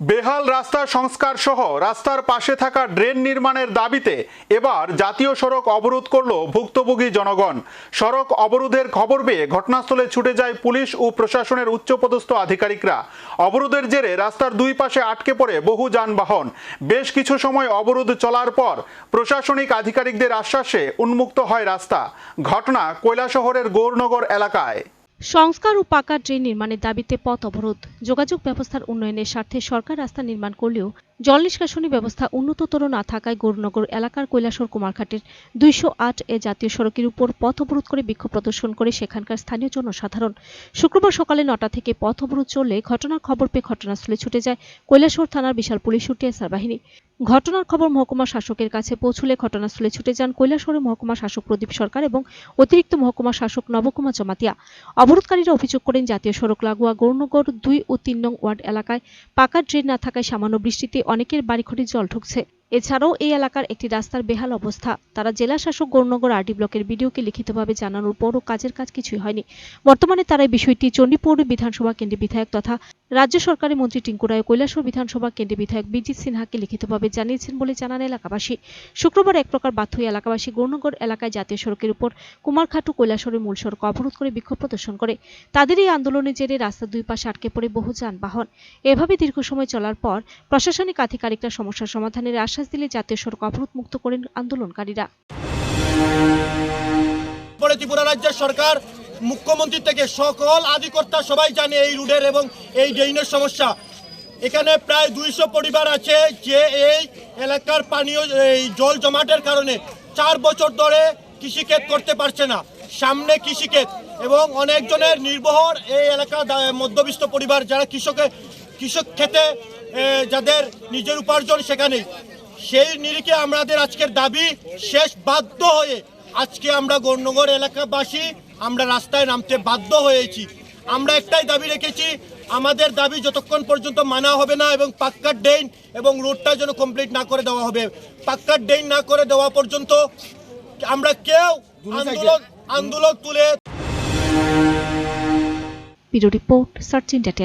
বেহাল রাস্তা সংস্কার সহ রাস্তার পাশে থাকা ড্রেন নির্মাণের দাবিতে এবার জাতীয় সড়ক অবরোধ করল ভুক্তভোগী জনগণ। সড়ক অবরোধের খবর পেয়ে ঘটনাস্থলে ছুটে যায় পুলিশ ও প্রশাসনের উচ্চপদস্থ আধিকারিকরা। অবরোধের জেরে রাস্তার দুই পাশে আটকে পড়ে বহু যানবাহন। বেশ কিছু সময় অবরোধ চলার পর প্রশাসনিক আধিকারিকদের আশ্বাসে উন্মুক্ত হয় রাস্তা। ঘটনা কৈলাসহরের গৌরনগর এলাকায়। সংস্কার ও পাকা ড্রেন নির্মাণের দাবিতে পথ অবরোধ। যোগাযোগ ব্যবস্থার উন্নয়নের স্বার্থে সরকার রাস্তা নির্মাণ করলেও জল নিষ্কাশনী ব্যবস্থা উন্নততর না থাকায় গৌরনগর এলাকার কৈলাসর কুমারঘাটের দুইশো আট এ জাতীয় সড়কের উপর পথ অবরোধ করে বিক্ষোভ প্রদর্শন করে সেখানকার স্থানীয় জনসাধারণ। শুক্রবার সকালে নটা থেকে পথ অবরোধ চললে ঘটনার খবর পেয়ে ঘটনাস্থলে ছুটে যায় কৈলাসর থানার বিশাল পুলিশ ও টিএসআর বাহিনী। ঘটনার খবর মহকুমা শাসকের কাছে পৌঁছলে ঘটনাস্থলে ছুটে যান কৈলাসহরের মহকুমা শাসক প্রদীপ সরকার এবং অতিরিক্ত মহকুমা শাসক নবকুমা জমাতিয়া। অবরোধকারীরা অভিযোগ করেন, জাতীয় সড়ক লাগোয়া গৌরনগর দুই ও তিন নং ওয়ার্ড এলাকায় পাকা ড্রেন না থাকায় সামান্য বৃষ্টিতে অনেকের বাড়িঘরে জল ঢুকছে। এছাড়াও এই এলাকার একটি রাস্তার বেহাল অবস্থা। তারা জেলা শাসক গৌরনগর আরডি ব্লকের বিডিওকে লিখিতভাবে জানানোর পরও কাজের কাজ কিছুই হয়নি। বর্তমানে তারা এই বিষয়টি চণ্ডীপুর বিধানসভা কেন্দ্রের বিধায়ক তথা রাজ্য সরকারের মন্ত্রী টিঙ্কু রায় কৈলাসহর বিধানসভা কেন্দ্রের বিধায়ক বিজিৎ সিনহাকে লিখিতভাবে জানিয়েছেন বলে জানান এলাকাবাসী। শুক্রবার এক প্রকার বাধ্য এলাকাবাসী গৌরনগর এলাকায় জাতীয় সড়কের উপর কুমারখাটু কৈলাসহরের মূল সড়ক অবরোধ করে বিক্ষোভ প্রদর্শন করে। তাদের এই আন্দোলনের জেরে রাস্তার দুই পাশে আটকে পড়ে বহু যানবাহন। এভাবে দীর্ঘ সময় চলার পর প্রশাসনিক আধিকারিকরা সমস্যার সমাধানের আশ্বাস দিলে জাতীয় সড়ক অবরোধ মুক্ত করেন আন্দোলনকারীরা। পরে ত্রিপুরা রাজ্যের সরকার মুখ্যমন্ত্রী থেকে সকল আধিকর্তা সবাই জানে এই রুডের এবং এই ড্রেইনের সমস্যা। এখানে প্রায় দুইশো পরিবার আছে যে এই এলাকার পানীয়, এই জল জমাটের কারণে চার বছর ধরে কৃষিক্ষেত করতে পারছে না। সামনে কৃষিক্ষেত এবং অনেকজনের নির্ভর এই এলাকা মধ্যবিত্ত পরিবার যারা কৃষকে, কৃষক খেতে যাদের নিজের উপার্জন সেখানেই। সেই নিরিখে আমাদের আজকের দাবি শেষ বাধ্য হয়ে আজকে আমরা গৌরনগর এলাকাবাসী আমরা রাস্তায় নামতে বাধ্য হয়েছি। আমরা একটাই দাবি রেখেছি আমাদের দাবি যতক্ষণ পর্যন্ত মানা হবে না এবং পাক্কার ড্রেন এবং রোডটা যেন কমপ্লিট না করে দেওয়া হবে। পাক্কার ড্রেন না করে দেওয়া পর্যন্ত আমরা কেউ আন্দোলন আন্দোলন তুলে রিপোর্ট সার্চ ইন্ডিয়া